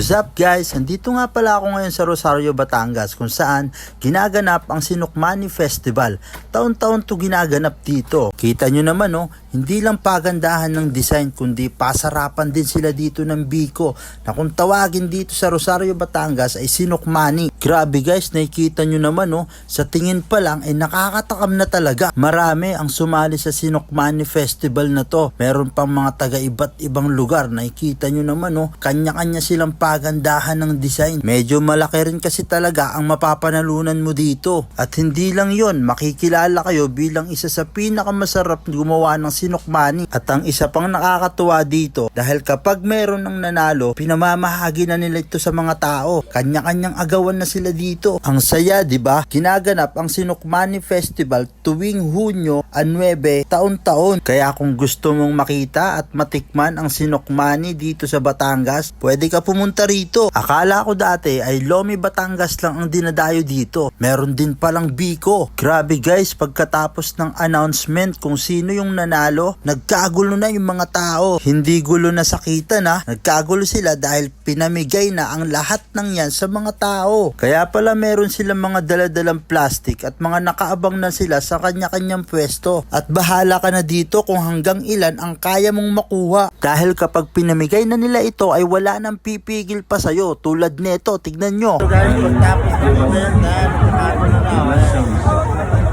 What's up guys? Andito nga pala ako ngayon sa Rosario, Batangas kung saan ginaganap ang Sinukmani Festival. Taon-taon to ginaganap dito. Kita nyo naman oh, hindi lang pagandahan ng design kundi pasarapan din sila dito ng biko na kung tawagin dito sa Rosario, Batangas ay Sinukmani. Grabe guys, nakikita nyo naman oh, sa tingin pa lang ay nakakatakam na talaga. Marami ang sumali sa Sinukmani Festival na to. Meron pang mga taga iba't ibang lugar. Nakikita nyo naman oh, kanya-kanya silang pagandahan ng design. Medyo malaki rin kasi talaga ang mapapanalunan mo dito. At hindi lang yon, makikilala kayo bilang isa sa pinakamasarap gumawa ng sinukmani. At ang isa pang nakakatuwa dito, dahil kapag meron ng nanalo, pinamamahagi na nila ito sa mga tao. Kanya-kanyang agawan na sila dito. Ang saya, di ba? Ginaganap ang Sinukmani Festival tuwing Hunyo 9 taon-taon. Kaya kung gusto mong makita at matikman ang Sinukmani dito sa Batangas, pwede ka pumunta rito. Akala ko dati ay Lomi Batangas lang ang dinadayo dito. Meron din palang Biko. Grabe guys, pagkatapos ng announcement kung sino yung nanalo, nagkagulo na yung mga tao. Hindi gulo na sakitan ha, nagkagulo sila dahil pinamigay na ang lahat ng yan sa mga tao. Kaya pala meron silang mga daladalang plastic at mga nakaabang na sila sa kanya-kanyang pwesto. At bahala ka na dito kung hanggang ilan ang kaya mong makuha. Dahil kapag pinamigay na nila ito ay wala nang pipigil pa sa'yo. Tulad nito, tignan nyo. So guys, pagtapos na yan, dahil kumago na na.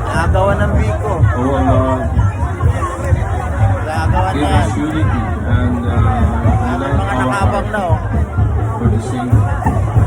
Nakagawa ng biko. for uh, Nakagawa na and uh, mga our nakabang na oh. for the sake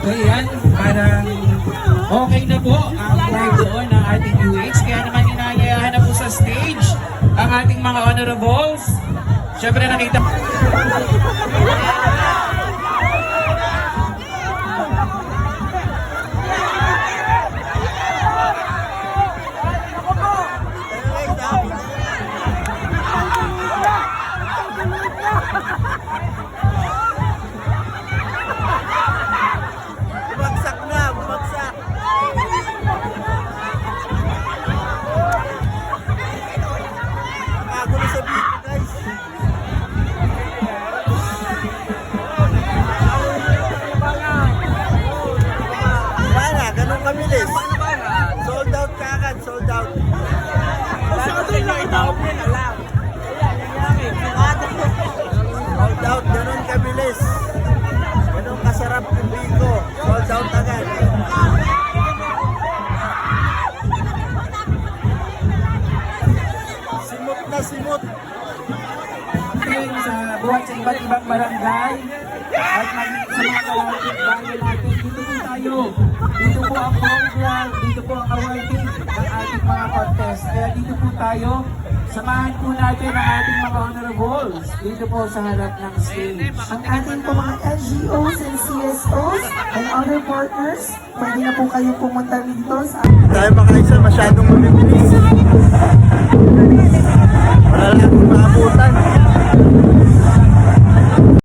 Okay yan, parang okay na po ang live doon ng ating UX. Kaya naman inayayahan na po sa stage ang ating mga honorables. Siyempre nakita Kabilis. Sold out kagad, sold out. Sold out, ganun kabilis. Ganun kasarap yung biko. Sold out agad. Simot na simot. sa buhat sa iba't ibang barangay at maging sa mga kalapit bayan natin. Dito po tayo. Dito po ang awarding ng ating mga contest. Kaya dito po tayo, samahan po natin ang ating mga honorables dito po sa harap ng stage. ang ating po mga NGOs and CSOs and other partners, pwede na po kayo pumunta dito sa Tayo mga isa masyadong mabibilis. Wala lang akong maabutan.